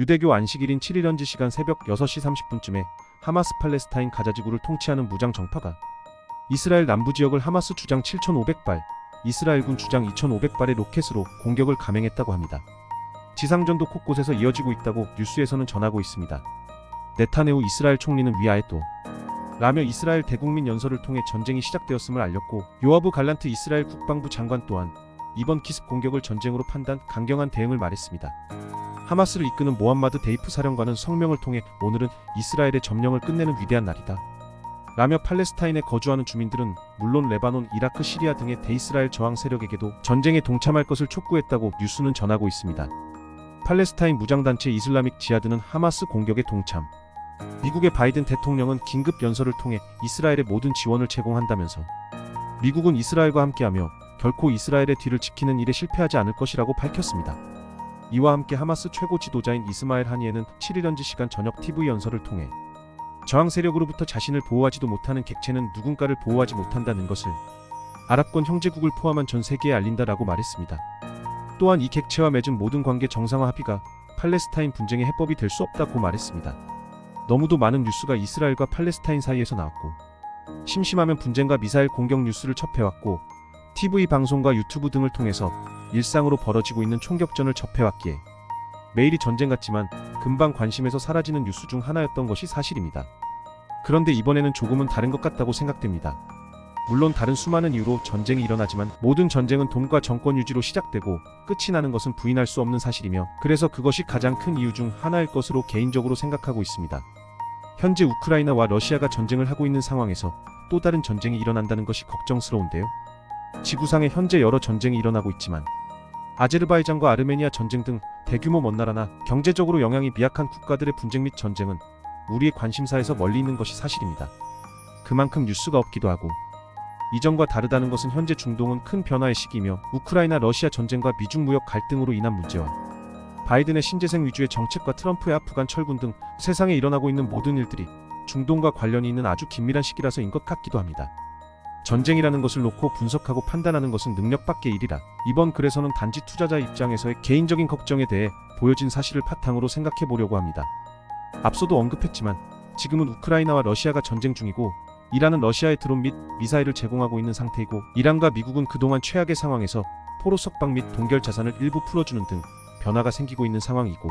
유대교 안식일인 7일 현지 시간 새벽 6시 30분쯤에 하마스 팔레스타인 가자지구를 통치하는 무장 정파가 이스라엘 남부 지역을 하마스 주장 7,500발, 이스라엘군 주장 2,500발의 로켓으로 공격을 감행했다고 합니다. 지상전도 곳곳에서 이어지고 있다고 뉴스에서는 전하고 있습니다. 네타네후 이스라엘 총리는 위아에 또 라며 이스라엘 대국민 연설을 통해 전쟁이 시작되었음을 알렸고 요아브 갈란트 이스라엘 국방부 장관 또한 이번 기습 공격을 전쟁으로 판단 강경한 대응을 말했습니다. 하마스를 이끄는 모함마드 데이프 사령관은 성명을 통해 오늘은 이스라엘의 점령을 끝내는 위대한 날이다. 라며 팔레스타인에 거주하는 주민들은 물론 레바논, 이라크, 시리아 등의 대이스라엘 저항 세력에게도 전쟁에 동참할 것을 촉구했다고 뉴스는 전하고 있습니다. 팔레스타인 무장단체 이슬라믹 지하드는 하마스 공격에 동참. 미국의 바이든 대통령은 긴급 연설을 통해 이스라엘의 모든 지원을 제공한다면서 미국은 이스라엘과 함께하며 결코 이스라엘의 뒤를 지키는 일에 실패하지 않을 것이라고 밝혔습니다. 이와 함께 하마스 최고 지도자인 이스마엘 하니에는 7일 현지 시간 저녁 TV 연설을 통해 저항 세력으로부터 자신을 보호하지도 못하는 객체는 누군가를 보호하지 못한다는 것을 아랍권 형제국을 포함한 전 세계에 알린다라고 말했습니다. 또한 이 객체와 맺은 모든 관계 정상화 합의가 팔레스타인 분쟁의 해법이 될 수 없다고 말했습니다. 너무도 많은 뉴스가 이스라엘과 팔레스타인 사이에서 나왔고 심심하면 분쟁과 미사일 공격 뉴스를 접해왔고 TV 방송과 유튜브 등을 통해서 일상으로 벌어지고 있는 총격전을 접해왔기에 매일이 전쟁 같지만 금방 관심에서 사라지는 뉴스 중 하나였던 것이 사실입니다. 그런데 이번에는 조금은 다른 것 같다고 생각됩니다. 물론 다른 수많은 이유로 전쟁이 일어나지만 모든 전쟁은 돈과 정권 유지로 시작되고 끝이 나는 것은 부인할 수 없는 사실이며 그래서 그것이 가장 큰 이유 중 하나일 것으로 개인적으로 생각하고 있습니다. 현재 우크라이나와 러시아가 전쟁을 하고 있는 상황에서 또 다른 전쟁이 일어난다는 것이 걱정스러운데요. 지구상에 현재 여러 전쟁이 일어나고 있지만 아제르바이잔과 아르메니아 전쟁 등 대규모 먼 나라나 경제적으로 영향이 미약한 국가들의 분쟁 및 전쟁은 우리의 관심사에서 멀리 있는 것이 사실입니다. 그만큼 뉴스가 없기도 하고 이전과 다르다는 것은 현재 중동은 큰 변화의 시기이며 우크라이나 러시아 전쟁과 미중 무역 갈등으로 인한 문제와 바이든의 신재생 위주의 정책과 트럼프의 아프간 철군 등 세상에 일어나고 있는 모든 일들이 중동과 관련이 있는 아주 긴밀한 시기라서인 것 같기도 합니다. 전쟁이라는 것을 놓고 분석하고 판단하는 것은 능력 밖의 일이라 이번 글에서는 단지 투자자 입장에서의 개인적인 걱정에 대해 보여진 사실을 바탕으로 생각해 보려고 합니다. 앞서도 언급했지만 지금은 우크라이나와 러시아가 전쟁 중이고 이란은 러시아에 드론 및 미사일을 제공하고 있는 상태이고 이란과 미국은 그동안 최악의 상황에서 포로 석방 및 동결 자산을 일부 풀어주는 등 변화가 생기고 있는 상황이고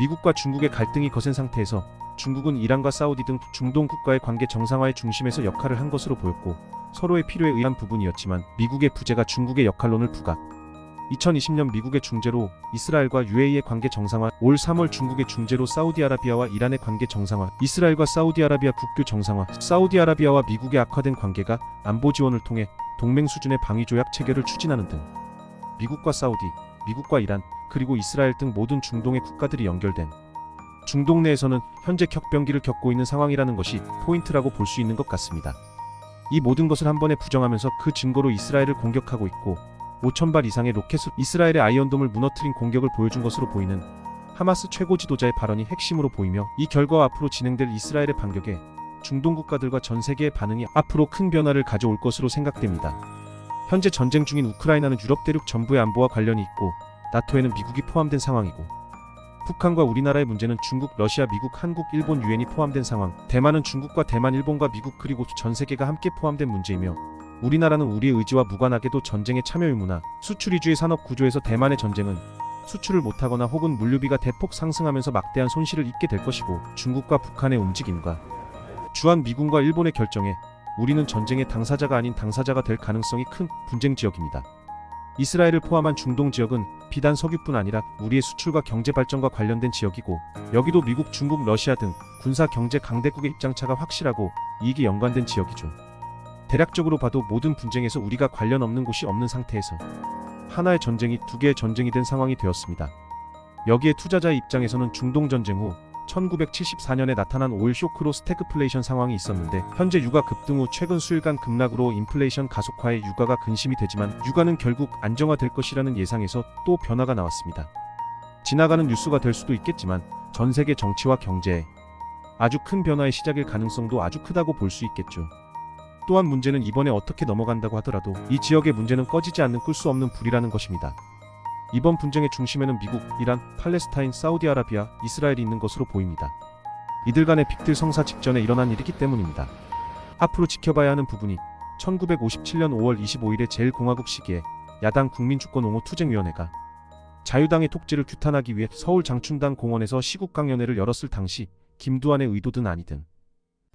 미국과 중국의 갈등이 거센 상태에서 중국은 이란과 사우디 등 중동 국가의 관계 정상화의 중심에서 역할을 한 것으로 보였고 서로의 필요에 의한 부분이었지만 미국의 부재가 중국의 역할론을 부각 2020년 미국의 중재로 이스라엘과 UAE의 관계 정상화, 올 3월 중국의 중재로 사우디아라비아와 이란의 관계 정상화, 이스라엘과 사우디아라비아 국교 정상화, 사우디아라비아와 미국의 악화된 관계가 안보 지원을 통해 동맹 수준의 방위 조약 체결을 추진하는 등 미국과 사우디, 미국과 이란, 그리고 이스라엘 등 모든 중동의 국가들이 연결된 중동 내에서는 현재 격변기를 겪고 있는 상황이라는 것이 포인트라고 볼 수 있는 것 같습니다. 이 모든 것을 한 번에 부정하면서 그 증거로 이스라엘을 공격하고 있고 5천발 이상의 로켓으로 이스라엘의 아이언돔을 무너뜨린 공격을 보여준 것으로 보이는 하마스 최고 지도자의 발언이 핵심으로 보이며 이 결과와 앞으로 진행될 이스라엘의 반격에 중동 국가들과 전 세계의 반응이 앞으로 큰 변화를 가져올 것으로 생각됩니다. 현재 전쟁 중인 우크라이나는 유럽 대륙 전부의 안보와 관련이 있고 나토에는 미국이 포함된 상황이고 북한과 우리나라의 문제는 중국, 러시아, 미국, 한국, 일본, 유엔이 포함된 상황. 대만은 중국과 대만, 일본과 미국 그리고 전 세계가 함께 포함된 문제이며 우리나라는 우리의 의지와 무관하게도 전쟁에 참여 의무나 수출 위주의 산업 구조에서 대만의 전쟁은 수출을 못하거나 혹은 물류비가 대폭 상승하면서 막대한 손실을 입게 될 것이고 중국과 북한의 움직임과 주한 미군과 일본의 결정에 우리는 전쟁의 당사자가 아닌 당사자가 될 가능성이 큰 분쟁 지역입니다. 이스라엘을 포함한 중동 지역은 비단 석유뿐 아니라 우리의 수출과 경제 발전과 관련된 지역이고 여기도 미국, 중국, 러시아 등 군사 경제 강대국의 입장차가 확실하고 이익이 연관된 지역이죠. 대략적으로 봐도 모든 분쟁에서 우리가 관련 없는 곳이 없는 상태에서 하나의 전쟁이 두 개의 전쟁이 된 상황이 되었습니다. 여기에 투자자의 입장에서는 중동 전쟁 후 1974년에 나타난 오일 쇼크로 스태그플레이션 상황이 있었는데 현재 유가 급등 후 최근 수일간 급락으로 인플레이션 가속화에 유가가 근심이 되지만 유가는 결국 안정화될 것이라는 예상에서 또 변화가 나왔습니다. 지나가는 뉴스가 될 수도 있겠지만 전 세계 정치와 경제에 아주 큰 변화의 시작일 가능성도 아주 크다고 볼 수 있겠죠. 또한 문제는 이번에 어떻게 넘어간다고 하더라도 이 지역의 문제는 꺼지지 않는 끌 수 없는 불이라는 것입니다. 이번 분쟁의 중심에는 미국, 이란, 팔레스타인, 사우디아라비아, 이스라엘이 있는 것으로 보입니다. 이들 간의 빅딜 성사 직전에 일어난 일이기 때문입니다. 앞으로 지켜봐야 하는 부분이 1957년 5월 25일의 제1공화국 시기에 야당 국민주권옹호 투쟁위원회가 자유당의 독재를 규탄하기 위해 서울 장춘당 공원에서 시국 강연회를 열었을 당시 김두한의 의도든 아니든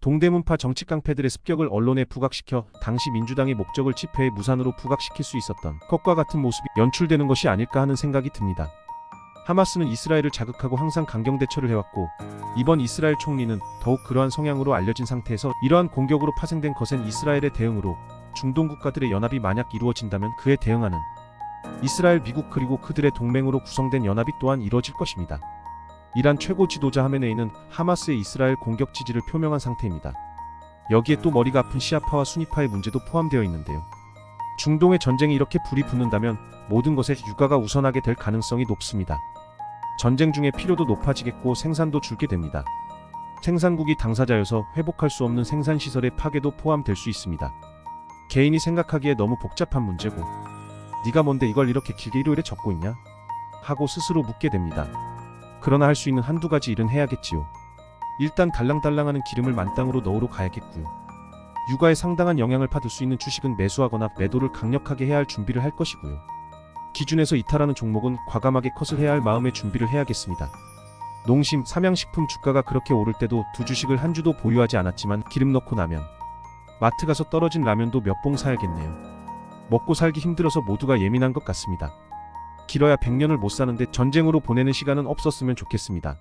동대문파 정치 깡패들의 습격을 언론에 부각시켜 당시 민주당의 목적을 집회의 무산으로 부각시킬 수 있었던 것과 같은 모습이 연출되는 것이 아닐까 하는 생각이 듭니다. 하마스는 이스라엘을 자극하고 항상 강경 대처를 해왔고 이번 이스라엘 총리는 더욱 그러한 성향으로 알려진 상태에서 이러한 공격으로 파생된 것엔 이스라엘의 대응으로 중동 국가들의 연합이 만약 이루어진다면 그에 대응하는 이스라엘, 미국 그리고 그들의 동맹으로 구성된 연합이 또한 이루어질 것입니다. 이란 최고 지도자 하메네이는 하마스의 이스라엘 공격 지지를 표명한 상태입니다. 여기에 또 머리가 아픈 시아파와 수니파의 문제도 포함되어 있는데요. 중동의 전쟁이 이렇게 불이 붙는다면 모든 것에 유가가 우선하게 될 가능성이 높습니다. 전쟁 중에 필요도 높아지겠고 생산도 줄게 됩니다. 생산국이 당사자여서 회복할 수 없는 생산 시설의 파괴도 포함될 수 있습니다. 개인이 생각하기에 너무 복잡한 문제고 네가 뭔데 이걸 이렇게 길게 일요일에 적고 있냐? 하고 스스로 묻게 됩니다. 그러나 할 수 있는 한두 가지 일은 해야겠지요. 일단 달랑달랑하는 기름을 만땅으로 넣으러 가야겠고요. 육아에 상당한 영향을 받을 수 있는 주식은 매수하거나 매도를 강력하게 해야 할 준비를 할 것이고요. 기준에서 이탈하는 종목은 과감하게 컷을 해야 할 마음의 준비를 해야겠습니다. 농심, 삼양식품 주가가 그렇게 오를 때도 두 주식을 한 주도 보유하지 않았지만 기름 넣고 나면 마트 가서 떨어진 라면도 몇 봉 사야겠네요. 먹고 살기 힘들어서 모두가 예민한 것 같습니다. 길어야 100년을 못 사는데 전쟁으로 보내는 시간은 없었으면 좋겠습니다.